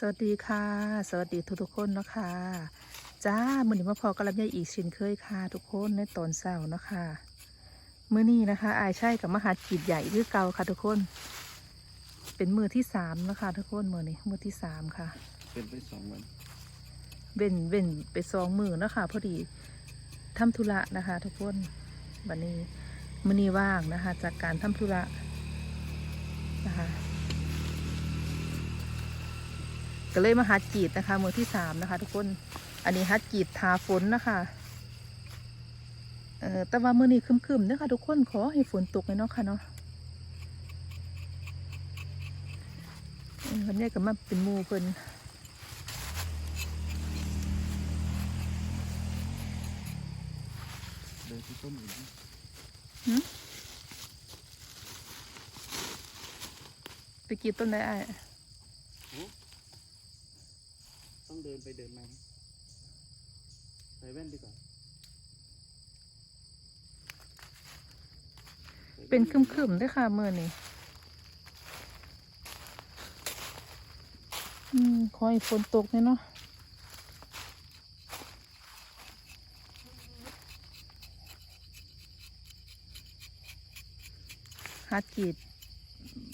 สวัสดีค่ะ สวัสดีทุกทุกๆคนเนาะค่ะจ้ามือนี้มาพอกับลำไยอีกเชินเคยค่ะทุกคนในตอนเช้าเนาะค่ะมื้อนี้นะคะอายใช่กับมหาจีดใหญ่คือเก่าค่ะทุกคน เป็นมือที่สามนะคะทุกคนมือนี้มือที่สามค่ะเป็นไปสองวันเว้นเว้นไปสองมือเนาะคะพอดีทำธุระนะคะ ทุกคนวันนี้มื้อนี้ว่างนะคะ จากการทำธุระนะคะ ก็เลยมาหัดกีดนะคะ มือที่สามนะคะ ทุกคน อันนี้หัดกีดทาฝนนะคะเอ่อแต่ว่ามือนี้คึมๆเนะคะทุกคนขอให้ฝนตกเลยเนาะค่ะเนาะวันนี้ก็มาเป็นมูเพิ่นเดินที่ต้นอีกนะไปกรีดต้นได้ไอ้าย ต้องเดินไปเดินมาใส่แว่นดีกว่าเป็นคดีกว่ารึมๆด้วยค่ะเมื่อนี้อืมขอให้ฝนตกเนี่ยเนาะฮัดกีด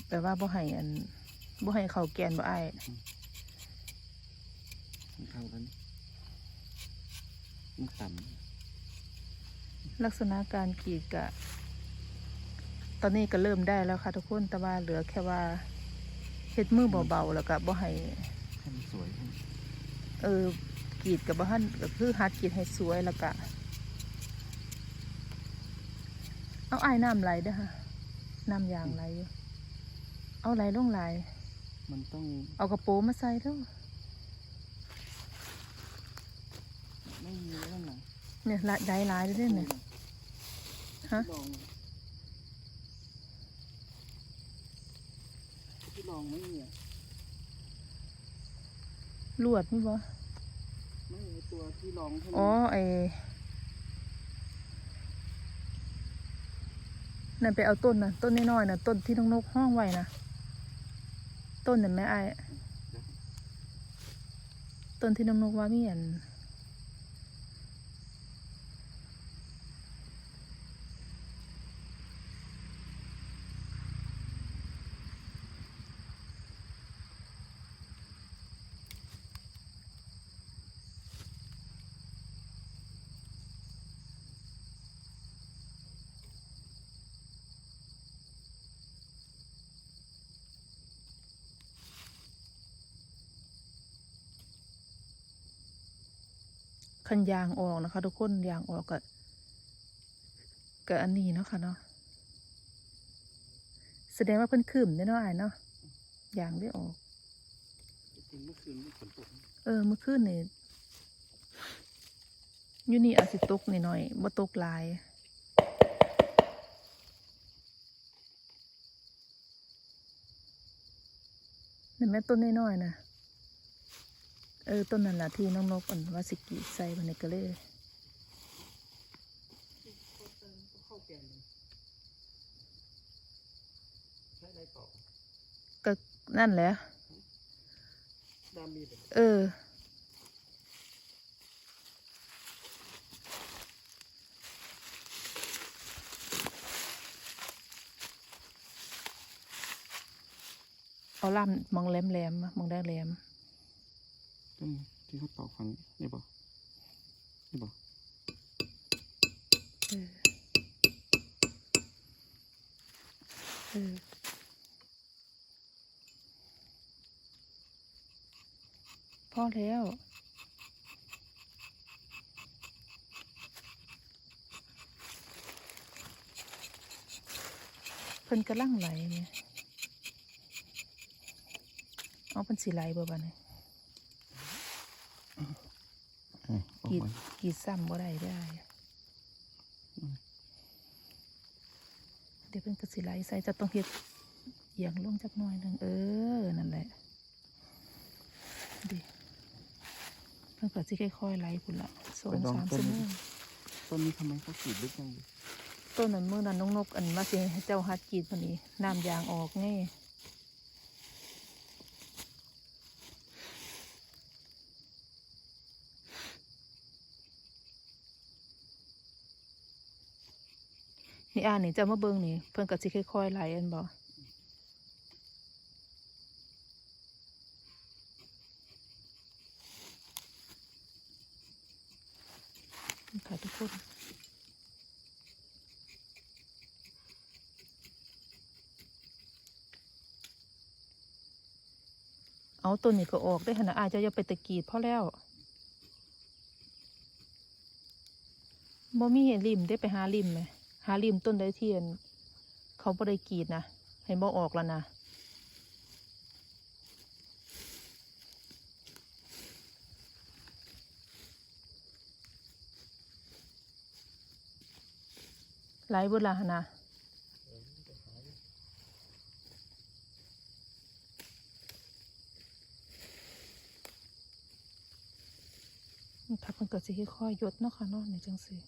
แปลว่าบ่ให้อันบ่ให้เขาแกนบ่ไอ้ มันเข้ากันมันต่ลักษณะการกรีดกะ ตอนนี้ก็เริ่มได้แล้วค่ะทุกคน แต่ว่าเหลือแค่ว่าเฮ็ดมือเบาๆแล้วก็บ่ให้ำให้มันสวยขึ้นเออกรีดกับบ่ทันก็คือฮัดกรีดให้สวยแล้วก็เอาอ้ายน้ำไหลเด้อค่ะน้ำยางไหลอยู่เอาไหลลงไหลมันต้องเอากระโปรงมาใส่เด้อ ไม่มีแล้วนะเนี่ยไหลไหลไหลเด้อเนี่ยฮะลองที่ลองไม่มีอะลวดนี่บ่ไม่มีตัวที่ลองเท่าอ๋อนั้นไอ้นั่นไปเอาต้นน่ะต้นน้อยๆน่ะต้นที่น้องนกห้องไว้นะต้นนั่นแม่ไอ้ายต้นที่น้องนกว่ามีอัน คันยางออกนะคะ ทุกคนยางออกกับกับอันนี้เนาะค่ะเนาะแสดงว่าเพิ่นคืมได้เนาะอ้ายเนาะยางได้ออกจริงๆเมื่อคืนมันฝนตกเออเมื่อคืนนี่อยู่นี่อาจสิตกนิดหน่อยบ่ตกหลายนั่นแม่ต้นน้อยๆนะ เออต้นนั่นแหละที่น้องนกอันว่าสิกรีดใส่มันในกระเราะก็นั่นแหละเอออเอาล่ามมองแหลมแหลมๆมองได้แหลมต้น ที่เขาตอกฟังนี่บอกนี่บอกเออเออพอแล้วเพิ่นกระลังไหลเนี่ยเอาเพิ่นสีไหลบ่บ้านี่ออก กีดมากีดซ้ำบ่ได้ได้เดี๋ยวเพิ่นก็สิไหลใส่จะต้องเฮ็ดเอียงลงจักหน่อยหนึงเออ นั่นแหละดิเพิ่นก็สิค่อยๆไหลพุ่นละสองสามชั่วโมงต้นนี้ทำไมเขากรีดลึกจังเลยต้นนั้นมื้อนั้นน้องนกอันว่าสิให้เจ้าฮัดกรีดพุ่นนี้น้ำยางออกไง นี่อ่านนี่จะมาเบิ่งนี่ เพิ่นก็สิค่อยๆไหลอันบ่ค่ะทุกคนเอาตัวนี้ก็ออกได้ขนาดอาจจะย่าไปตะกีดพอแล้วบ่มีเห็นริมได้ไปหาริมไหม หาริมต้นไดเทียน เขาบ่ได้กีดนะให้บ่ออกแล้วนะหลายเวลาหนนะนี่ค่ะมันก็สิค่อยๆยดเนาะค่ะเนาะในจังซี่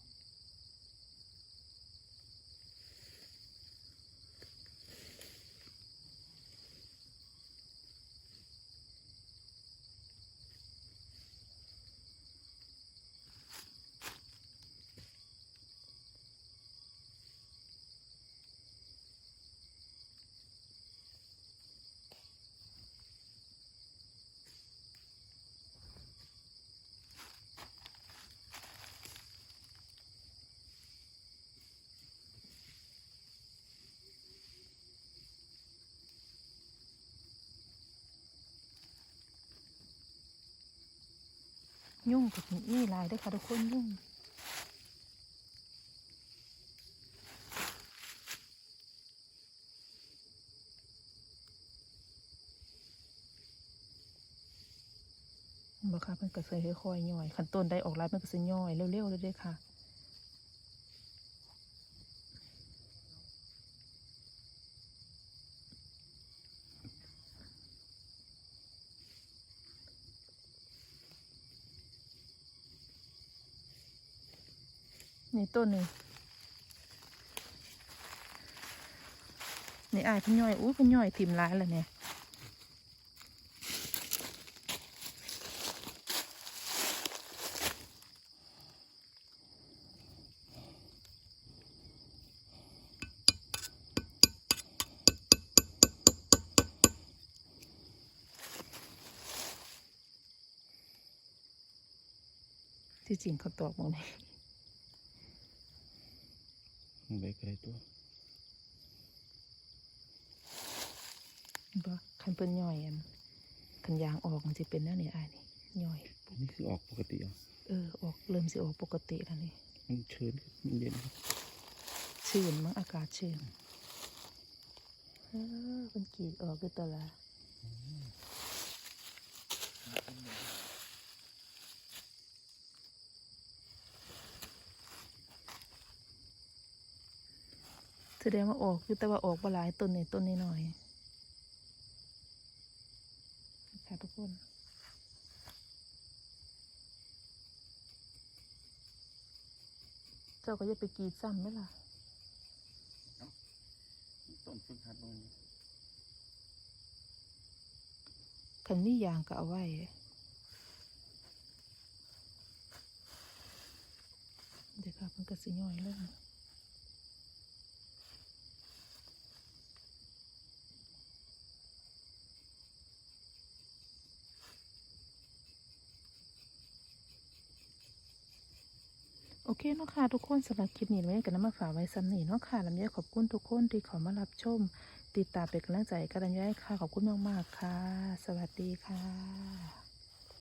ยุ่งกับนี่ลายได้อค่ะทุกคนยุ่งบ่ค่ะมันก็เสยค่อยๆย่อยขันต้นได้ออกลายมันก็สิย่อยเร็วๆเลยเด้อค่ะ นี่ต้นนี่นี่อายพิ่ย่อยอู้พิ่ย่อยทิมร้ายแล้วเนี่ยที่จริงเขาตอกมองนี่ มันไปไกลตัวบ่คันเพิ่นย่อยอันคันยางออกมันจะเป็นแนวนี้อายนี่ย่อยนี่คือออกปกติเหรอะเออออกเริ่มสิออกปกติแล้วนี่มันเชิญครับมันเย็นครับชื้นมั้งอากาศชื้นเออมันกรีดออกคือตัวละ แสดงว่าออกอยู่แต่ว่าออกบ่หลายต้นนี่ต้นนี้หน่อยค่ะทุกคน เจ้าก็จะไปกรีดซ้ำไหมล่ะต้นฝึกหัดตรงนี้คันมียางก็เอาไว้เดี๋ยวครับมันก็สิย่อยเลย โอเคเนาะค่ะทุกคนสำหรับคลิปนี้ไว้กันนำมาฝากไว้ซ้ำนี่เนาะค่ะลำไยขอบคุณทุกคนที่เขอมารับชม ติดตามเป็นกำลังใจกันลำไยค่ะ ขอบคุณมากๆค่ะ สวัสดีค่ะ